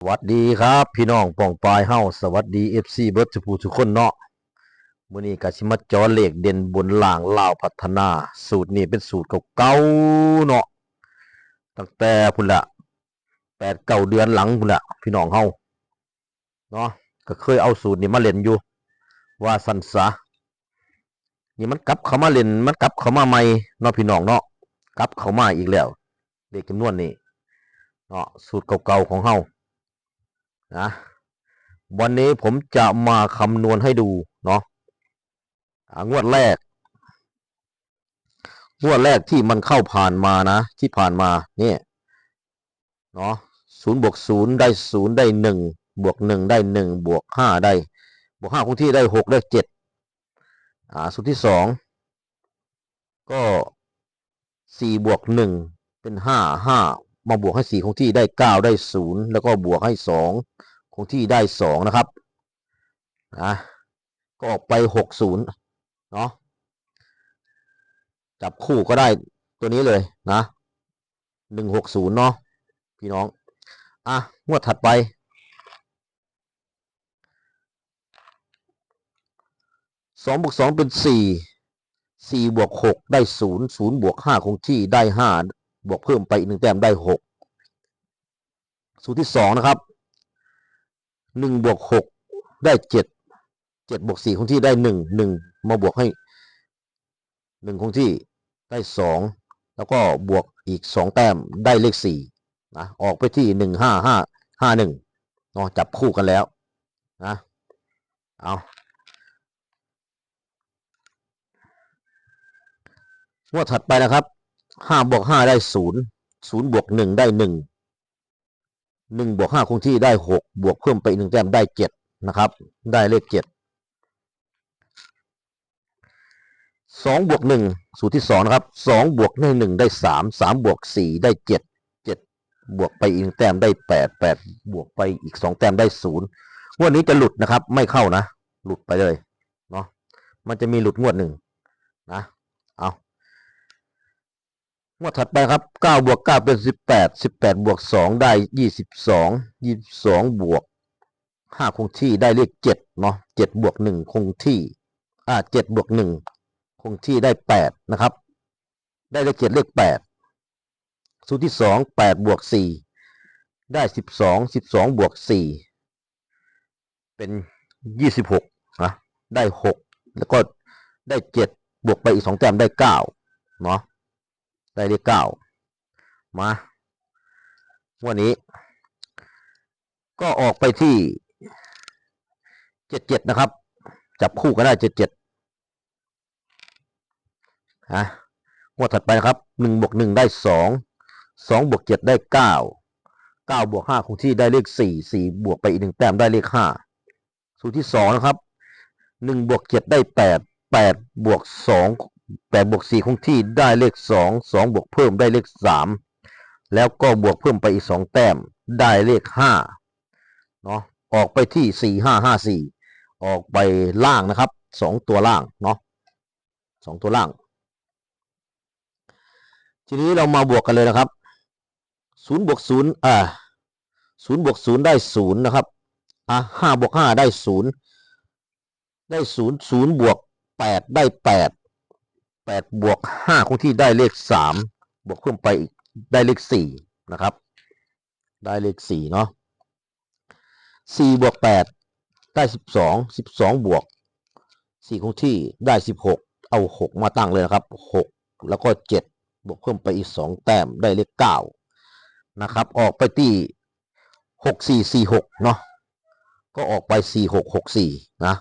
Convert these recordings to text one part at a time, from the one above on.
สวัสดีครับ พี่น้องป่องปลายเฮาสวัสดี FC เบิร์ดทุกผู้ทุกคนเนาะมื้อนี้ก็สิมาจอเลขเด่นบนหล่างลาวพัฒนา สูตรนี้เป็นสูตรเก่าๆเนาะตั้งแต่พุ่นละแปดเก้าเดือนหลังพุ่นละพี่น้องเฮาเนาะก็เคยเอาสูตรนี้มาเล่นอยู่ ว่าสันซะนี่มันกลับเข้ามาเล่นมันกลับเข้ามาใหม่เนาะพี่น้องเนาะกลับเข้ามาอีกแล้วเลขจำนวนนี้เนาะสูตรเก่าๆของเฮา นะวันนี้ผมจะมาคำนวณให้ดูเนาะงวดแรก งวดแรกที่มันเข้าผ่านมานะ ที่ผ่านมาเนี่ยเนาะศูนย์บวกศูนย์ได้ศูนย์ได้หนึ่งบวกหนึ่งได้หนึ่งบวกห้าได้ บวกห้าคงที่ได้หกได้เจ็ดอ่าสูตรที่สองก็สี่บวกหนึ่งเป็นห้าห้า มาบวกให้สี่คงที่ได้เก้าได้ศูนย์แล้วก็บวกให้สองคงที่ได้สองนะครับนะก็ออกไปหกศูนย์เนาะจับคู่ก็ได้ตัวนี้เลยนะหนึ่งหกศูนย์เนาะพี่น้อง อะงวดถัดไป สองบวกสองเป็นสี่สี่บวกหกได้ศูนย์ศูนย์บวกห้าคงที่ได้ห้า บวกเพิ่มไปอีกหนึ่งแต้มได้หกสูตรที่สองนะครับหนึ่งบวกหกได้เจ็ดเจ็ดบวกสี่คงที่ได้หนึ่งหนึ่งมาบวกให้หนึ่งคงที่ได้สองแล้วก็บวกอีกสองแต้มได้เลขสี่นะออกไปที่หนึ่งห้าห้าห้าหนึ่งเนาะจับคู่กันแล้วนะเอางวดถัดไปนะครับ ห้าบวกห้าได้ศูนย์ศูนย์บวกหนึ่งได้หนึ่งหนึ่งบวกห้าคงที่ได้หกบวกเพิ่มไปหนึ่งแต้มได้เจ็ดนะครับ ได้เลขเจ็ดสองบวกหนึ่งสูตรที่สองนะครับสองบวกได้หนึ่งได้สามสามบวกสี่ได้เจ็ดเจ็ดบวกไปอีกหนึ่งแต้มได้แปดแปดบวกไปอีกสองแต้มได้ศูนย์งวดนี้จะหลุดนะครับ ไม่เข้านะ หลุดไปเลยเนาะมันจะมีหลุดงวดหนึ่งนะเอา งวดถัดไปครับเก้าบวกเก้าเป็นสิบแปดสิบแปดบวกสองได้ยี่สิบสองยี่สิบสองบวกห้าคงที่ได้เลขเจ็ดเนาะเจ็ดบวกหนึ่งคงที่อ่าเจ็ดบวกหนึ่งคงที่ได้แปดนะครับ ได้เลขเจ็ดเลขแปดสูตรที่สองแปดบวกสี่ได้สิบสองสิบสองบวกสี่เป็นยี่สิบหกนะได้หกแล้วก็ได้เจ็ดบวกไปอีกสองแต้มได้เก้าเนาะ ได้เลขเก้ามา วันนี้ ก็ออกไปที่เจ็ดเจ็ดนะครับ จับคู่ก็ได้เจ็ดเจ็ดฮะงวดถัดไปนะครับหนึ่งบวกหนึ่งได้สองสองบวกเจ็ดได้เก้าเก้าบวกห้าคงที่ได้เลขสี่สี่บวกไปอีกหนึ่งแต้มได้เลขห้าสูตรที่สองนะครับหนึ่งบวกเจ็ดได้แปดแปดบวกสอง แปดบวกสี่คงที่ได้เลขสองสองบวกเพิ่มได้เลขสามแล้วก็บวกเพิ่มไปอีกสองแต้มได้เลขห้าเนาะออกไปที่สี่ห้าห้าสี่ออกไปล่างนะครับสองตัวล่างเนาะสองตัวล่าง ทีนี้เรามาบวกกันเลยนะครับศูนย์บวกศูนย์อ่าศูนย์บวกศูนย์ได้ศูนย์นะครับอะห้าบวกห้าได้ศูนย์ได้ศูนย์ศูนย์บวกแปดได้แปด แปดบวกห้าคงที่ได้เลขสามบวกเพิ่มไปอีกได้เลขสี่นะครับ ได้เลขสี่เนาะสี่บวกแปดได้สิบสองสิบสองบวกสี่คงที่ได้สิบหกเอาหกมาตั้งเลยนะครับหกแล้วก็เจ็ดบวกเพิ่มไปอีกสองแต้มได้เลขเก้านะครับ ออกไปที่หกสี่สี่หกเนาะก็ออกไปสี่หกหกสี่นะ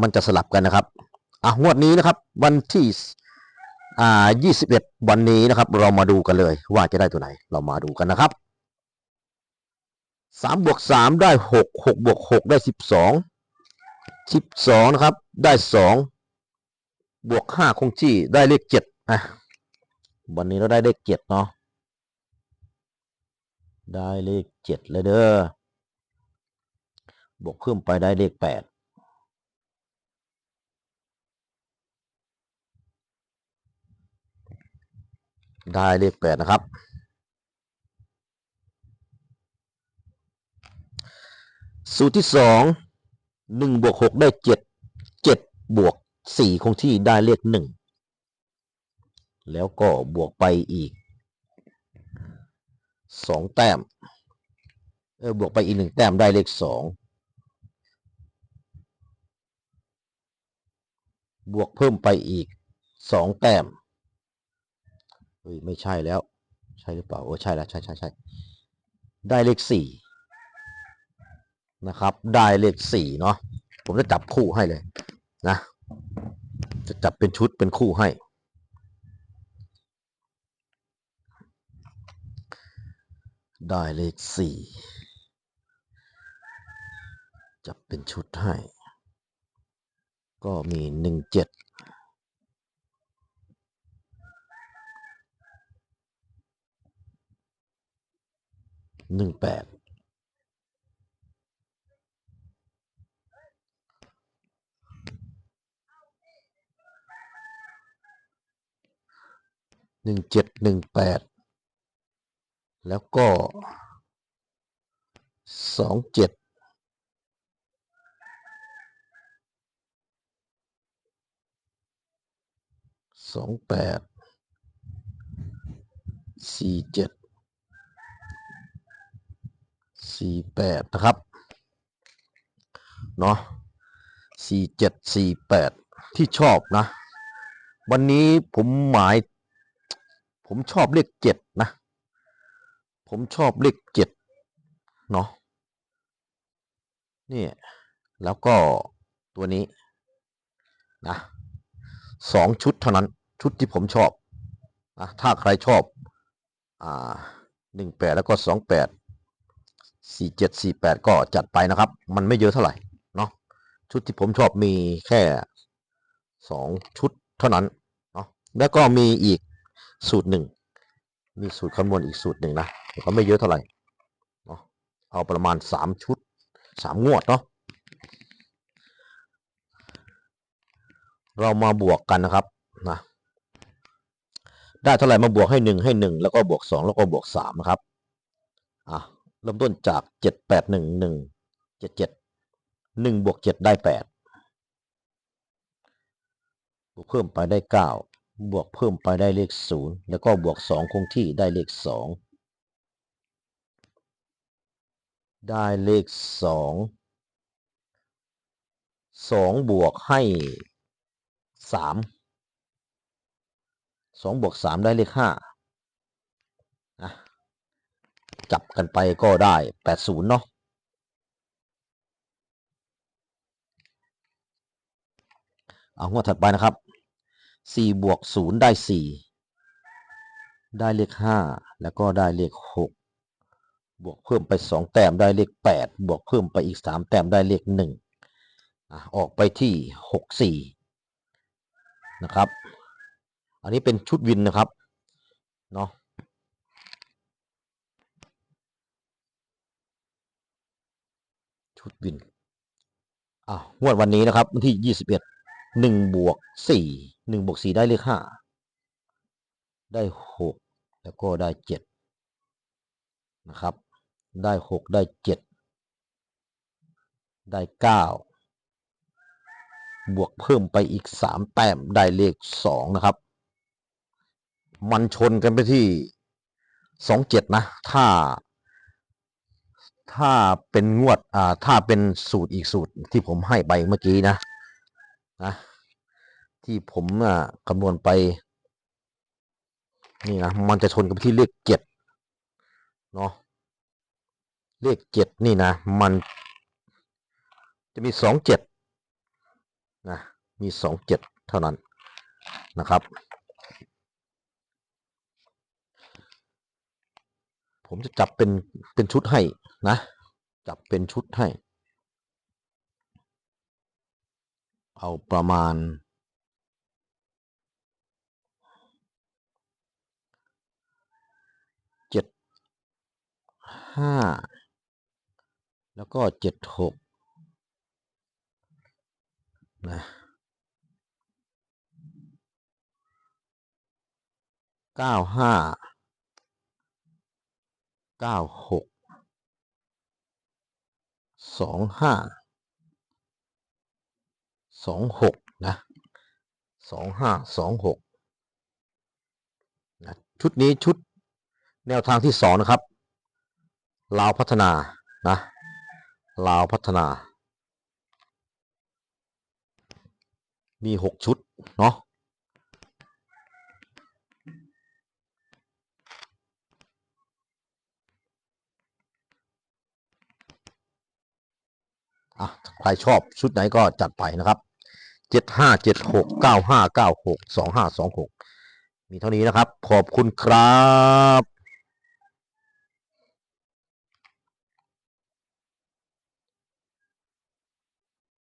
มันจะสลับกันนะครับ อะงวดนี้นะครับ วันที่อ่ายี่สิบเอ็ดวันนี้นะครับ เรามาดูกันเลย ว่าจะได้ตัวไหน เรามาดูกันนะครับสามบวกสามได้หกหกบวกหกได้สิบสองสิบสองนะครับ ได้สองบวกห้าคงที่ได้เลขเจ็ดอะวันนี้เราได้เลขเจ็ดเนาะได้เลขเจ็ดเลยเด้อบวกเพิ่มไปได้เลขแปด ได้เลขแปดนะครับ สูตรที่สองหนึ่งบวกหกได้เจ็ดเจ็ดบวกสี่คงที่ได้เลขหนึ่งแล้วก็บวกไปอีกสองแต้มเออบวกไปอีกหนึ่งแต้มได้เลขสองบวกเพิ่มไปอีกสองแต้ม เฮ้ยไม่ใช่แล้ว ใช่หรือเปล่าโอ้ใช่แล้วใช่ใช่ใช่ได้เลขสี่นะครับ ได้เลขสี่เนาะผมจะจับคู่ให้เลยนะ จะจับเป็นชุดเป็นคู่ให้ ได้เลขสี่จับเป็นชุดให้ ก็มีหนึ่งเจ็ด หนึ่งแปดหนึ่งเจ็ดหนึ่งแปดแล้วก็สองเจ็ดสองแปดสี่เจ็ด สี่แปดนะครับ เนาะสี่เจ็ดสี่แปดที่ชอบนะ วันนี้ผมหมาย ผมชอบเลขเจ็ดนะ ผมชอบเลขเจ็ดเนาะนี่ แล้วก็ตัวนี้นะสองชุดเท่านั้นชุดที่ผมชอบนะถ้าใครชอบอ่าหนึ่งแปดแล้วก็สองแปด สี่เจ็ดสี่แปดก็จัดไปนะครับ มันไม่เยอะเท่าไหร่เนาะชุดที่ผมชอบมีแค่สองชุดเท่านั้นเนาะแล้วก็มีอีกสูตรหนึ่งมีสูตรคำนวณอีกสูตรหนึ่งนะก็ไม่เยอะเท่าไหร่เนาะเอาประมาณสามชุดสามงวดเนาะเรามาบวกกันนะครับนะได้เท่าไหร่มาบวกให้หนึ่งให้หนึ่งแล้วก็บวกสองแล้วก็บวกสามนะครับ เริ่มต้นจาก 7 8 1 1 7 7 1บวก7 ได้ 8 บวกเพิ่มไปได้ 9 บวกเพิ่มไปได้เลข 0 แล้วก็บวก 2 คงที่ได้เลข 2 ได้เลข 2 2 บวกให้ 3 2 บวก 3 ได้เลข 5 จับกันไปก็ได้แปดศูนย์เนาะเอางวดถัดไปนะครับสี่บวกศูนย์ได้สี่ได้เลขห้าแล้วก็ได้เลขหกบวกเพิ่มไปสองแต้มได้เลขแปดบวกเพิ่มไปอีกสามแต้มได้เลขหนึ่งอะออกไปที่หกสี่นะครับ อันนี้เป็นชุดวินนะครับ เนาะ ชุดวินอะงวดวันนี้นะครับ วันที่ยี่สิบเอ็ดหนึ่งบวกสี่หนึ่งบวกสี่ได้เลขห้าได้หกแล้วก็ได้เจ็ดนะครับ ได้หกได้เจ็ดได้เก้าบวกเพิ่มไปอีกสามแต้มได้เลขสองนะครับ มันชนกันไปที่สองเจ็ดนะ ถ้า ถ้าเป็นงวดอ่าถ้าเป็นสูตรอีกสูตรที่ผมให้ไปเมื่อกี้นะนะที่ผมอะคำนวณไป นี่นะมันจะชนกันไปที่เลขเจ็ดเนาะเลขเจ็ดนี่นะ มันจะมีสองเจ็ดนะมีสองเจ็ดเท่านั้นนะครับ ผมจะจับเป็นเป็นชุดให้ นะ จับเป็นชุดให้ เอาประมาณ เจ็ดห้า แล้วก็เจ็ดหกนะเก้าห้าเก้าหก สองห้าสองหกนะสองห้าสองหกนะชุดนี้ชุดแนวทางที่สองนะครับลาวพัฒนานะลาวพัฒนา มีหกชุด เนาะอะ ใครชอบชุดไหนก็จัดไปนะครับเจ็ดห้าเจ็ดหกเก้าห้าเก้าหกสองห้าสองหกมีเท่านี้นะครับ ขอบคุณครับ